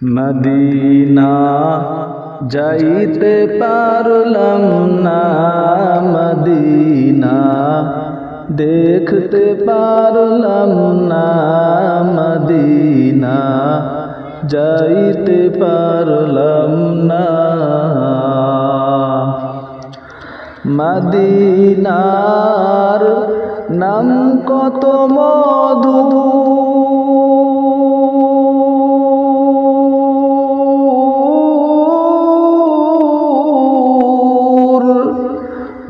Medina যাইতে পারলাম না, মদিনা দেখতে পারলাম না, মদিনা যাইতে পারলাম না। মদিনার নাম কত মধু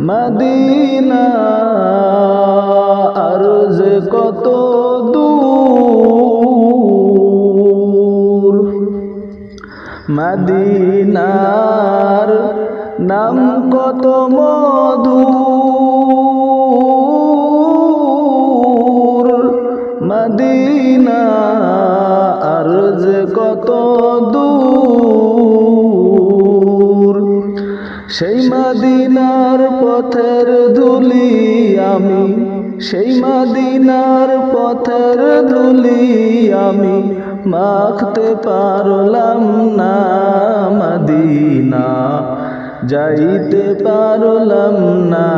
মদিনা আরজ কত দূর? মদিনার নাম কত মধুর? মদিনা সেই মদিনার পথের ধুলি আমি, সেই মদিনার পথের ধুলি আমি মাখতে পারলাম না মদিনা, যাইতে পারলাম না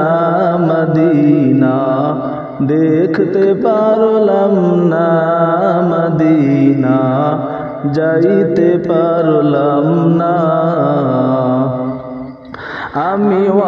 মদিনা, দেখতে পারলাম না মদিনা, যাইতে পারলাম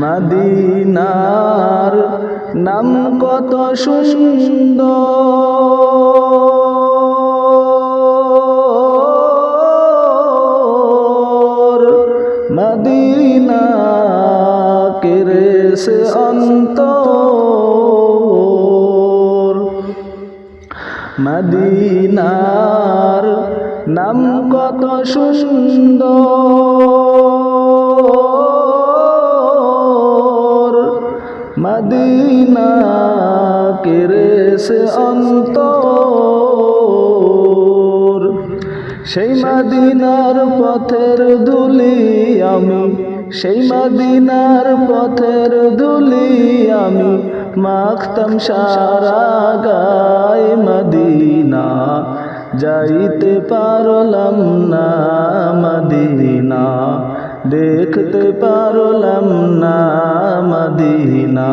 মদিনার নাম কত সুন্দর। অন্তর। মদিনার নাম কত সুন্দর। কেরে সে অন্তর। সেই মদিনার পথের ধুলি আমি, সেই মদিনার পথের ধুলি আমি মাখতাম সারা গায় মদিনা, যাইতে পারলাম না মদিনা, দেখতে পারলাম না মদিনা।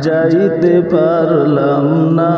যাইতে পারলাম না